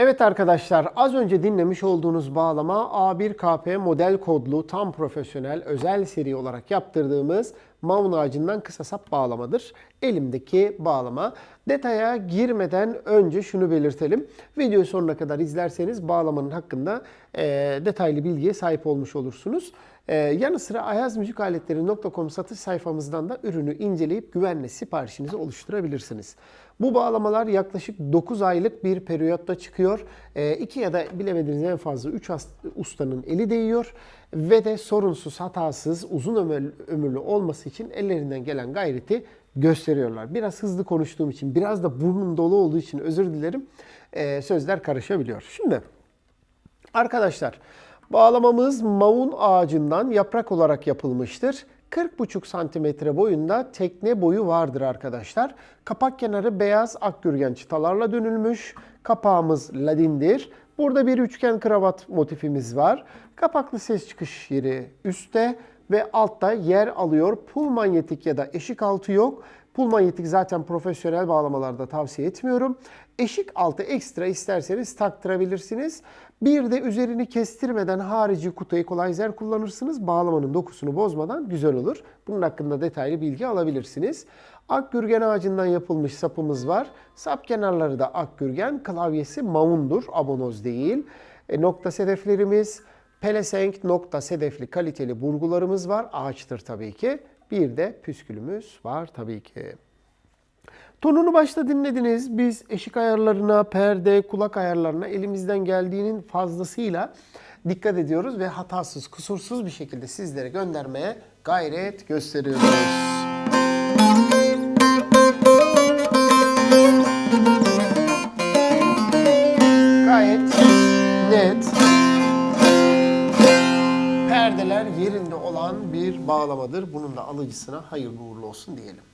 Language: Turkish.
Evet arkadaşlar az önce dinlemiş olduğunuz bağlama A1KP model kodlu tam profesyonel özel seri olarak yaptırdığımız maun ağacından kısa sap bağlamadır. Elimdeki bağlama. Detaya girmeden önce şunu belirtelim. Videoyu sonuna kadar izlerseniz bağlamanın hakkında e, detaylı bilgiye sahip olmuş olursunuz. Ee, yanı sıra ayazmüzikaletleri.com satış sayfamızdan da ürünü inceleyip güvenle siparişinizi oluşturabilirsiniz. Bu bağlamalar yaklaşık 9 aylık bir periyotta çıkıyor. 2 ya da bilemediğiniz en fazla 3 ustanın eli değiyor. Ve de sorunsuz, hatasız, uzun ömür- ömürlü olması için ellerinden gelen gayreti gösteriyorlar. Biraz hızlı konuştuğum için, biraz da burnum dolu olduğu için özür dilerim. Ee, sözler karışabiliyor. Şimdi Arkadaşlar bağlamamız maun ağacından yaprak olarak yapılmıştır. 40,5 santimetre boyunda tekne boyu vardır arkadaşlar. Kapak kenarı beyaz akgürgen çıtalarla dönülmüş. Kapağımız ladindir. Burada bir üçgen kravat motifimiz var. Kapaklı ses çıkış yeri üstte ve altta yer alıyor. Pul manyetik ya da eşik altı yok. Pul manyetik zaten profesyonel bağlamalarda tavsiye etmiyorum. Eşik altı ekstra isterseniz taktırabilirsiniz. Bir de üzerini kestirmeden harici kutu equalizer kullanırsınız. Bağlamanın dokusunu bozmadan güzel olur. Bunun hakkında detaylı bilgi alabilirsiniz. Akgürgen ağacından yapılmış sapımız var. Sap kenarları da akgürgen, klavyesi maundur, abonoz değil. E, nokta sedeflerimiz, pelesenk nokta sedefli kaliteli burgularımız var. Ağaçtır tabii ki. Bir de püskülümüz var tabii ki. Tonunu başta dinlediniz. Biz eşik ayarlarına, perde, kulak ayarlarına elimizden geldiğinin fazlasıyla dikkat ediyoruz ve hatasız, kusursuz bir şekilde sizlere göndermeye gayret gösteriyoruz. Perdeler yerinde olan bir bağlamadır. Bunun da alıcısına hayırlı uğurlu olsun diyelim.